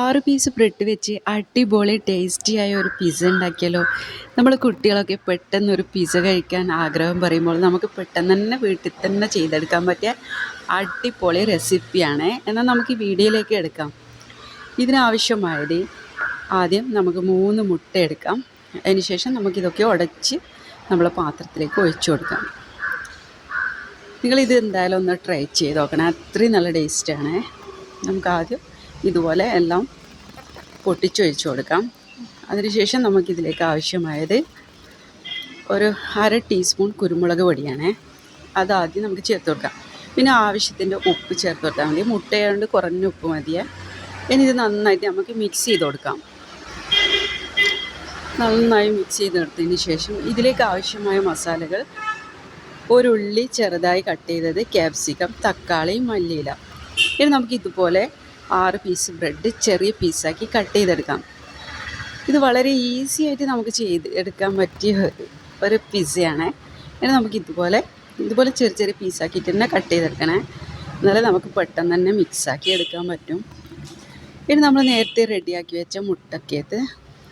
ആറ് piece bread വെച്ച് അടിപൊളി ടേസ്റ്റിയായ ഒരു പിസ്സ ഉണ്ടാക്കിയാലോ? നമ്മൾ കുട്ടികളൊക്കെ പെട്ടെന്ന് ഒരു പിസ്സ കഴിക്കാൻ ആഗ്രഹം പറയുമ്പോൾ നമുക്ക് പെട്ടെന്ന് തന്നെ വീട്ടിൽ തന്നെ ചെയ്തെടുക്കാൻ പറ്റിയ അടിപൊളി റെസിപ്പിയാണ് എന്നാൽ നമുക്ക് ഈ വീഡിയോയിലേക്ക് എടുക്കാം. ഇതിനാവശ്യമായത് ആദ്യം നമുക്ക് മൂന്ന് മുട്ട എടുക്കാം. അതിനുശേഷം നമുക്കിതൊക്കെ ഉടച്ച് നമ്മളെ പാത്രത്തിലേക്ക് ഒഴിച്ചു കൊടുക്കാം. നിങ്ങളിത് എന്തായാലും ഒന്ന് ട്രൈ ചെയ്ത് നോക്കണം. അത്രയും നല്ല ടേസ്റ്റാണ് നമുക്ക് ആദ്യം ഇതുപോലെ എല്ലാം പൊട്ടിച്ചൊഴിച്ച് കൊടുക്കാം. അതിനുശേഷം നമുക്കിതിലേക്ക് ആവശ്യമായത് ഒരു അര ടീസ്പൂൺ കുരുമുളക് പൊടിയാണേ. അതാദ്യം നമുക്ക് ചേർത്ത് കൊടുക്കാം. പിന്നെ ആവശ്യത്തിന്റെ ഉപ്പ് ചേർത്ത് കൊടുത്താൽ മതി. മുട്ടയായതുകൊണ്ട് കുറഞ്ഞ ഉപ്പ് മതിയെ. ഇനി ഇത് നന്നായിട്ട് നമുക്ക് മിക്സ് ചെയ്ത് കൊടുക്കാം. നന്നായി മിക്സ് ചെയ്തെടുത്തതിന് ശേഷം ഇതിലേക്ക് ആവശ്യമായ മസാലകൾ ഒരു ഉള്ളി ചെറുതായി കട്ട് ചെയ്തത് ക്യാപ്സിക്കം തക്കാളി മല്ലിയില. ഇനി നമുക്ക് ഇതുപോലെ ആറ് പീസ് ബ്രെഡ് ചെറിയ പീസാക്കി കട്ട് ചെയ്തെടുക്കാം. ഇത് വളരെ ഈസി ആയിട്ട് നമുക്ക് ചെയ്ത് എടുക്കാൻ പറ്റിയ ഒരു പിസയാണ് ഇനി നമുക്ക് ഇതുപോലെ ഇതുപോലെ ചെറിയ ചെറിയ പീസാക്കിയിട്ട് തന്നെ കട്ട് ചെയ്തെടുക്കണേ. എന്നാലേ നമുക്ക് പെട്ടെന്ന് തന്നെ മിക്സാക്കി എടുക്കാൻ പറ്റും. ഇനി നമ്മൾ നേരത്തെ റെഡിയാക്കി വെച്ച മുട്ടക്കേത്ത്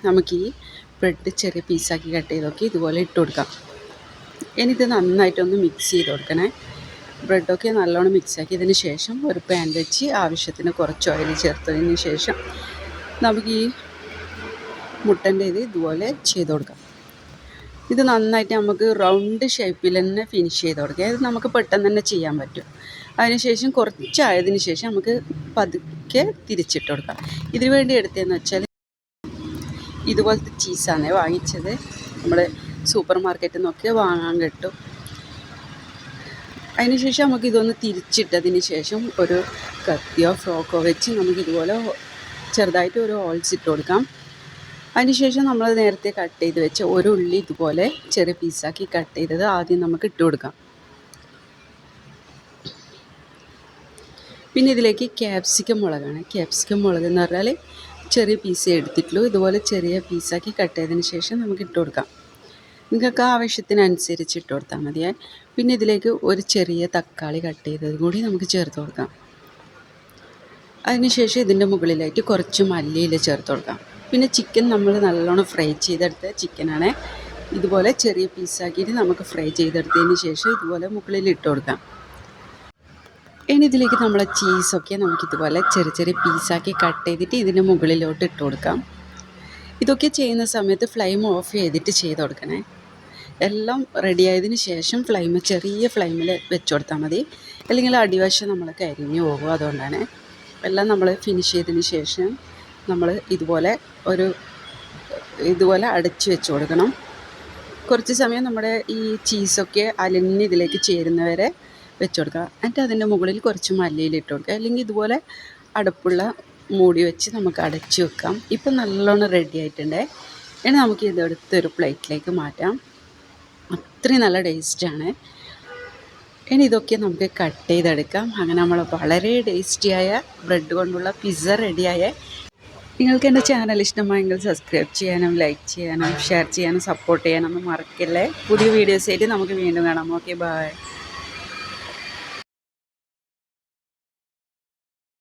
നമുക്ക് ഈ ബ്രെഡ് ചെറിയ പീസാക്കി കട്ട് ചെയ്തൊക്കെ ഇതുപോലെ ഇട്ട് കൊടുക്കാം. ഇനി ഇത് നന്നായിട്ടൊന്ന് മിക്സ് ചെയ്ത് കൊടുക്കണേ. ബ്രെഡൊക്കെ നല്ലോണം മിക്സ് ആക്കിയതിന് ശേഷം ഒരു പാൻ വെച്ച് ആവശ്യത്തിന് കുറച്ച് ഓയിൽ ചേർത്തതിന് ശേഷം നമുക്ക് ഈ മുട്ടന്റെ ഇത് ഇതുപോലെ ചെയ്ത് കൊടുക്കാം. ഇത് നന്നായിട്ട് നമുക്ക് റൗണ്ട് ഷേപ്പിൽ തന്നെ ഫിനിഷ് ചെയ്ത് കൊടുക്കാം. അത് നമുക്ക് പെട്ടെന്ന് തന്നെ ചെയ്യാൻ പറ്റും. അതിനുശേഷം കുറച്ചായതിന് ശേഷം നമുക്ക് പതുക്കെ തിരിച്ചിട്ട് കൊടുക്കാം. ഇതിനു വേണ്ടി എടുത്തതെന്ന് വെച്ചാൽ ഇതുപോലത്തെ ചീസാണ് വാങ്ങിച്ചത്. നമ്മൾ സൂപ്പർ മാർക്കറ്റിൽ നിന്നൊക്കെ വാങ്ങാൻ കിട്ടും. അതിനുശേഷം നമുക്ക് ഇതൊന്ന് തിരിച്ചിട്ടതിന് ശേഷം ഒരു കത്തിയോ ഫ്രോക്കോ വെച്ച് നമുക്ക് ഇതുപോലെ ചെറുതായിട്ട് ഒരു ഹോൾസ് ഇട്ട് കൊടുക്കാം. അതിനുശേഷം നമ്മൾ നേരത്തെ കട്ട് ചെയ്ത് വെച്ച ഒരു ഉള്ളി ഇതുപോലെ ചെറിയ പീസാക്കി കട്ട് ചെയ്തത് ആദ്യം നമുക്ക് ഇട്ട് കൊടുക്കാം. പിന്നെ ഇതിലേക്ക് ക്യാപ്സിക്കം മുളകാണ്. ക്യാപ്സിക്കം മുളക് എന്ന് പറഞ്ഞാൽ ചെറിയ പീസേ എടുത്തിട്ടുള്ളൂ. ഇതുപോലെ ചെറിയ പീസാക്കി കട്ട് ചെയ്തതിന് ശേഷം നമുക്ക് ഇട്ട് കൊടുക്കാം. നിങ്ങൾക്ക് ആവശ്യത്തിനനുസരിച്ച് ഇട്ട് കൊടുത്താൽ മതിയേ പിന്നെ ഇതിലേക്ക് ഒരു ചെറിയ തക്കാളി കട്ട് ചെയ്തത് കൂടി നമുക്ക് ചേർത്ത് കൊടുക്കാം. അതിനുശേഷം ഇതിന്റെ മുകളിലായിട്ട് കുറച്ച് മല്ലിയില ചേർത്ത് കൊടുക്കാം. പിന്നെ ചിക്കൻ നമ്മൾ നല്ലോണം ഫ്രൈ ചെയ്തെടുത്ത ചിക്കനാണ്. ഇതുപോലെ ചെറിയ പീസാക്കിയിട്ട് നമുക്ക് ഫ്രൈ ചെയ്തെടുത്തതിന് ശേഷം ഇതുപോലെ മുകളിൽ ഇട്ട് കൊടുക്കാം. ഇനി ഇതിലേക്ക് നമ്മളെ ചീസൊക്കെ നമുക്കിതുപോലെ ചെറിയ ചെറിയ പീസാക്കി കട്ട് ചെയ്തിട്ട് ഇതിന്റെ മുകളിലോട്ട് ഇട്ട് കൊടുക്കാം. ഇതൊക്കെ ചെയ്യുന്ന സമയത്ത് ഫ്ലെയിം ഓഫ് ചെയ്തിട്ട് ചെയ്ത് കൊടുക്കണേ. എല്ലാം റെഡി ആയതിന് ശേഷം ഫ്ലെയിം ചെറിയ ഫ്ലെയിമിൽ വെച്ച് കൊടുത്താൽ മതി. അല്ലെങ്കിൽ അടിവശം നമ്മൾ കരിഞ്ഞു പോകും അതുകൊണ്ടാണ്. എല്ലാം നമ്മൾ ഫിനിഷ് ചെയ്തതിന് ശേഷം നമ്മൾ ഇതുപോലെ ഒരു ഇതുപോലെ അടച്ച് വെച്ച് കൊടുക്കണം. കുറച്ച് സമയം നമ്മുടെ ഈ ചീസൊക്കെ അലിഞ്ഞ് ഇതിലേക്ക് ചേരുന്നവരെ വെച്ച് കൊടുക്കുക. എന്നിട്ട് അതിന്റെ മുകളിൽ കുറച്ച് മല്ലിയിൽ ഇട്ട് കൊടുക്കുക. അല്ലെങ്കിൽ ഇതുപോലെ അടുപ്പുള്ള മൂടി വെച്ച് നമുക്ക് അടച്ച് വെക്കാം. ഇപ്പം നല്ലോണം റെഡി ആയിട്ടുണ്ട്. ഇനി നമുക്ക് ഇതെടുത്തൊരു പ്ലേറ്റിലേക്ക് മാറ്റാം. അത്രയും നല്ല ടേസ്റ്റാണ്. ഇനി ഇതൊക്കെ നമുക്ക് കട്ട് ചെയ്തെടുക്കാം. അങ്ങനെ നമ്മൾ വളരെ ടേസ്റ്റിയായ ബ്രെഡ് കൊണ്ടുള്ള പിസ്സ റെഡിയായ. നിങ്ങൾക്ക് എന്റെ ചാനൽ ഇഷ്ടമായെങ്കിൽ സബ്സ്ക്രൈബ് ചെയ്യാനും ലൈക്ക് ചെയ്യാനും ഷെയർ ചെയ്യാനും സപ്പോർട്ട് ചെയ്യാനൊന്നും മറക്കില്ലേ. പുതിയ വീഡിയോസായിട്ട് നമുക്ക് വീണ്ടും കാണാം. Okay bye.